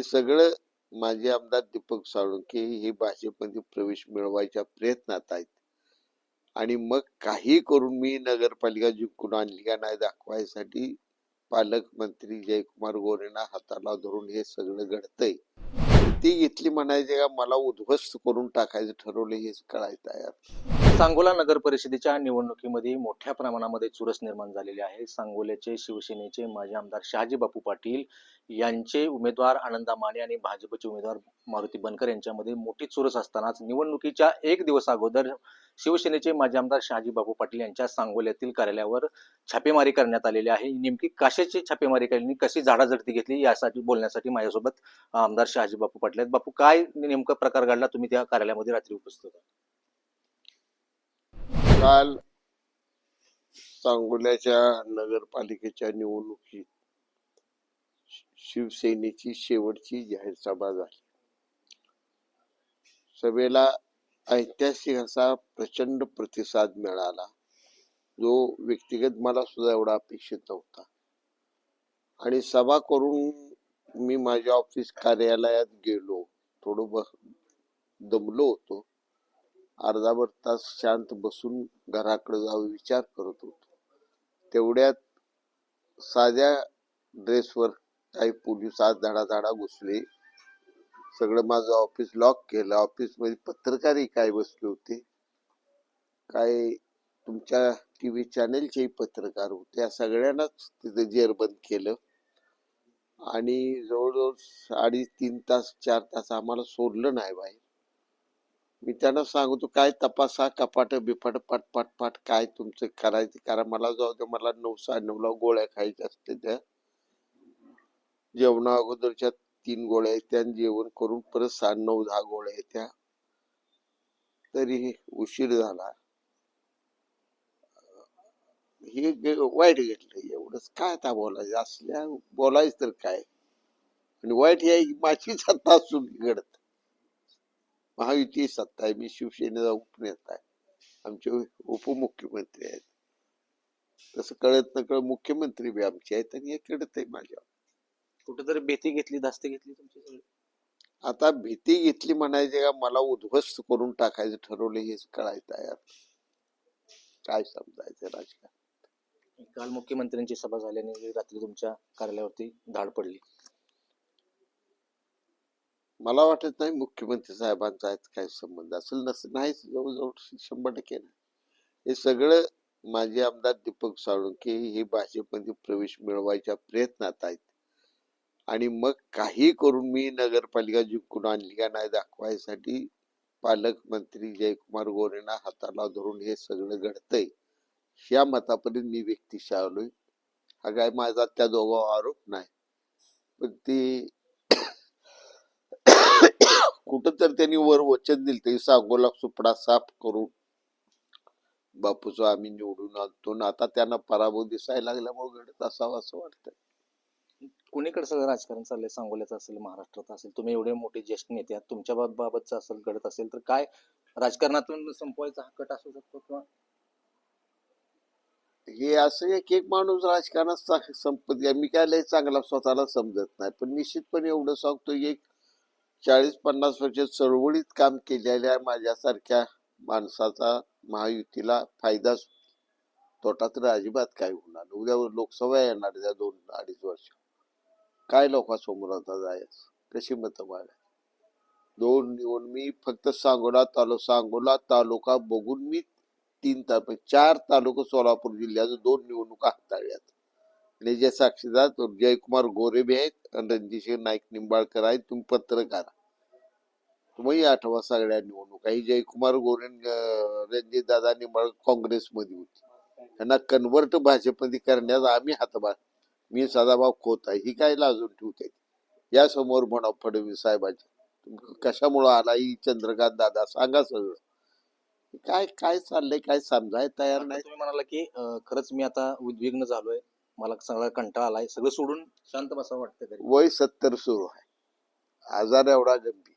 हे सगळं माजी आमदार दीपक साळुंके हे भाजपमध्ये प्रवेश मिळवायच्या प्रयत्नात आहेत. आणि मग काही करून मी नगरपालिका जिंकून आणली का नाही दाखवायसाठी पालकमंत्री जयकुमार गोरेंना हाताला धरून हे सगळं घडतंय. ती घेतली म्हणायचे का मला उद्ध्वस्त करून टाकायचं ठरवलं हेच कळायचं यार सांगोला नगर परिषदेच्या निवडणुकीमध्ये मोठ्या प्रमाणामध्ये चुरस निर्माण झालेली आहे. सांगोल्याचे शिवसेनेचे माजी आमदार शहाजी बापू पाटील यांचे उमेदवार आनंदा माने आणि भाजपचे उमेदवार मारुती बनकर यांच्यामध्ये मोठी चुरस असतानाच निवडणुकीच्या एक दिवस अगोदर शिवसेनेचे माजी आमदार शहाजी बापू पाटील यांच्या सांगोल्यातील कार्यालयावर छापेमारी करण्यात आलेली आहे. नेमकी कशाची छापेमारी केली कशी झाडाझडती घेतली यासाठी बोलण्यासाठी माझ्यासोबत आमदार शहाजी बापू पाटील आहेत. बापू काय नेमका प्रकार घडला? तुम्ही त्या कार्यालयामध्ये रात्री उपस्थित होता. काल सांगोल्याच्या नगरपालिकेच्या निवडणुकीत शिवसेनेची शेवटची जाहीर सभा झाली. सभेला ऐतिहासिक असा प्रचंड प्रतिसाद मिळाला. जो व्यक्तिगत मला सुद्धा एवढा अपेक्षित नव्हता. आणि सभा करून मी माझ्या ऑफिस कार्यालयात गेलो थोडं बस दमलो होतो. अर्धाभर तास शांत बसून घराकडे जाऊ विचार करत होतो. तेवढ्यात साध्या ड्रेसवर काही पोलीस आज झाडा घुसले. सगळं माझं ऑफिस लॉक केलं. ऑफिसमध्ये पत्रकारही काय बसले होते? काय तुमच्या टी व्ही चॅनेलचेही पत्रकार होते? या सगळ्यांनाच तिथे जेरबंद केलं. आणि जवळजवळ साडे तीन तास चार तास आम्हाला सोडलं नाही बाहेर. मी त्यांना सांगतो काय तपासा कपाट बिपाट पाट पाट पाट काय तुमचं करायचं? कारण मला जाऊ दे मला नऊ साडे नऊला गोळ्या खायच्या असते त्या. जेवणा अगोदरच्या तीन गोळ्या आहेत त्या जेवण करून परत साडे नऊ दहा गोळ्या येत्या तरी उशीर झाला. हे वाईट घेतलं एवढंच. काय आता बोलायचं? असल्या बोलायचं तर काय? आणि वाईट हे माझी सत्ता असून घडत. महायुती सत्ता आहे मी शिवसेनेचा उपनेता आहे. आमचे उपमुख्यमंत्री आहेत. तसं कळत न कळत मुख्यमंत्री बी आमचे आहेत आणि हे कळत आहे माझ्या कुठेतरी भीती घेतली धास्ती घेतली तुमची सगळी? आता भीती घेतली म्हणायचे का मला उद्ध्वस्त करून टाकायचं ठरवलं हेच कळायचं यार काय समजायचं राजकारण? काल मुख्यमंत्र्यांची सभा झाल्याने रात्री तुमच्या कार्यालयावरती धाड पडली. मला वाटत नाही मुख्यमंत्री साहेबांचा आहेत काय संबंध असेल नस नाही जवळजवळ शंभर टक्के नाही. हे सगळं माजी आमदार दीपक साळुंके हे भाजपमध्ये प्रवेश मिळवायच्या प्रयत्नात आहेत. आणि मग काही करून मी नगरपालिका जिंकून आणली का नाही दाखवायसाठी पालकमंत्री जयकुमार गोरेंना हाताला धरून हे सगळं घडतंय ह्या मतापर्यंत मी व्यक्तिशा आलोय हा काय माझा त्या दोघा आरोप नाही. पण ते कुठं तर त्यांनी वर वचन दिलं ते सांगोला सुपडा साफ करून बापूचं आम्ही निवडून आणतो. आणि आता त्यांना पराभव दिसायला लागल्यामुळे घडत असावं असं वाटतं कुणीकडे सगळं राजकारण चाललंय? सांगोल्याचं असेल महाराष्ट्रात असेल तुम्ही एवढे मोठे ज्येष्ठ नेते आहात तुमच्या बाब- बाबतचं असेल घडत असेल तर काय राजकारणातून संपवायचा हक्कट असू शकतो किंवा? हे असं एक एक माणूस राजकारणात आहे. मी काय लय चांगला स्वतःला समजत नाही पण निश्चितपणे एवढं सांगतो एक चाळीस पन्नास वर्ष चळवळीत काम केलेल्या माझ्यासारख्या माणसाचा महायुतीला फायदा तोटा तर अजिबात काय होणार उद्या लोकसभा येणार त्या दोन अडीच वर्ष. काय लोकांसमोर आता जायचं? कशी मतं मागायची दोन निवड मी फक्त सांगोला तालुका सांगोला तालुका बघून मी तीन तालुके चार तालुका सोलापूर जिल्ह्याचं दोन निवडणुका हाताळल्यात जे साक्षीदार जयकुमार गोरे बी आहेत आणि रणजितसिंह नाईक निंबाळकर आहेत. तुम्ही पत्रकार तुम्ही आठवा सगळ्या निवडणुका. ही जयकुमार गोरे रणजित दादा निंबाळ काँग्रेसमध्ये होती. त्यांना कन्वर्ट भाजपमध्ये करण्यास आम्ही हातभार. मी सदाभाव खोत आहे. ही काय लाजून ठेवते या समोर म्हणा फडणवीस साहेबांची. कशामुळं आला? ही चंद्रकांत दादा सांगा सगळं. काय काय चाललंय? काय समजाय तयार नाही तुम्ही म्हणाला की खरंच मी आता उद्विग्न झालोय. मला सगळा कंटाळा आलाय. सगळं सोडून शांत बसावं वाटतं घरी. वय सत्तर सुरू आहे. आजार एवढा गंभीर.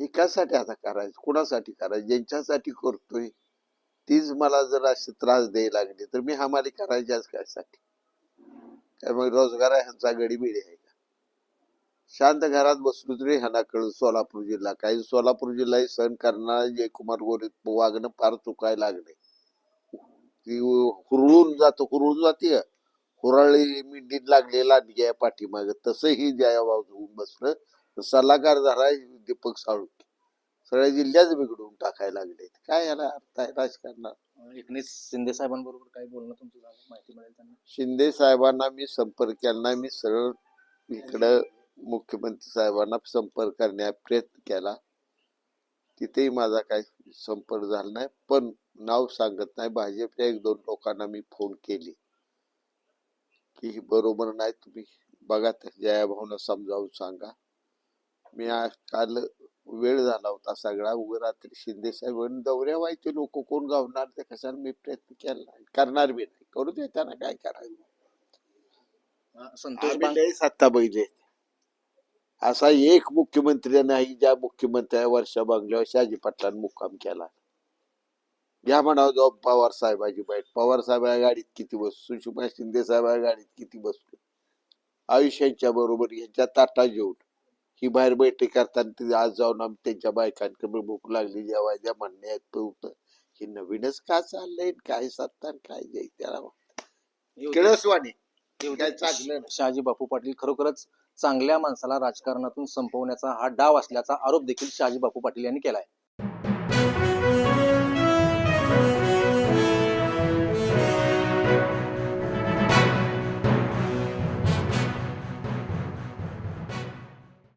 हे कशासाठी आता करायचं कुणासाठी करायचं ज्यांच्यासाठी करतोय तीच मला जर असे त्रास द्यायला लागले. तर मी हमाली करायच्याच कशासाठी? काय मग रोजगार ह्यांचा गडीबिडी आहे का? शांत घरात बसलो तरी ह्यांना कळलं सोलापूर जिल्हा. काही सोलापूर जिल्हा सहन करणारा जयकुमार गोरे वागणं फार चुकायला लागले. ती हुरळून जातो हुरळून जाते हुराळी मिंडीत लागलेला लांडग्या पाठीमाग तसंही जयाबाब होऊन बसलं तर सल्लागार झाला दीपक साळुंके सगळ्या जिल्ह्याच बिघडून टाकायला लागले काय याला अर्थ आहे राजकारणात? एकनाथ शिंदे साहेबांबरोबर काय बोलणं तुमचं झालं? माहिती मिळेल त्यांना. शिंदे साहेबांना मी संपर्क केला मी सरळ इकडं मुख्यमंत्री साहेबांना संपर्क करण्याचा प्रयत्न केला. तिथेही माझा काही संपर्क झाला नाही. पण नाव सांगत नाही. भाजपच्या एक दोन लोकांना मी फोन केली. की हे बरोबर नाही तुम्ही बघा त्या जयाभाऊना समजावून सांगा. मी आज काल वेळ झाला होता सगळा उभं रात्री शिंदे साहेब दौऱ्या व्हायचे लोक कोण गावणार ते कशाला मी प्रयत्न केला करणार बी नाही. करू दे त्यांना काय करायचं. संतोष सत्ता बैले असा एक मुख्यमंत्री नाही ज्या मुख्यमंत्र्या वर्षा बंगल्यावर शहाजी पाटलांनी मुक्काम केला. घ्या म्हणावं जाऊ पवार साहेबाची बाईट. पवार साहेबाच्या गाडीत किती बसतो सुषमा शिंदे साहेबाच्या गाडीत किती बसतो आयुष्यांच्या बरोबर यांच्या ताटा जेवून ही बाहेर बैठक करताना ते आज जाऊन आम्ही त्यांच्या बायकांकडे भूक लागली जेव्हा ज्या म्हणणे आहेत होतं हे नवीनच का चाललंय? काय सत्ता आणि काय जाईल त्याला. किळसवाणी. शहाजी बापू पाटील खरोखरच चांगल्या माणसाला राजकारणातून संपवण्याचा हा डाव असल्याचा आरोप देखील शहाजी बापू पाटील यांनी केलाय.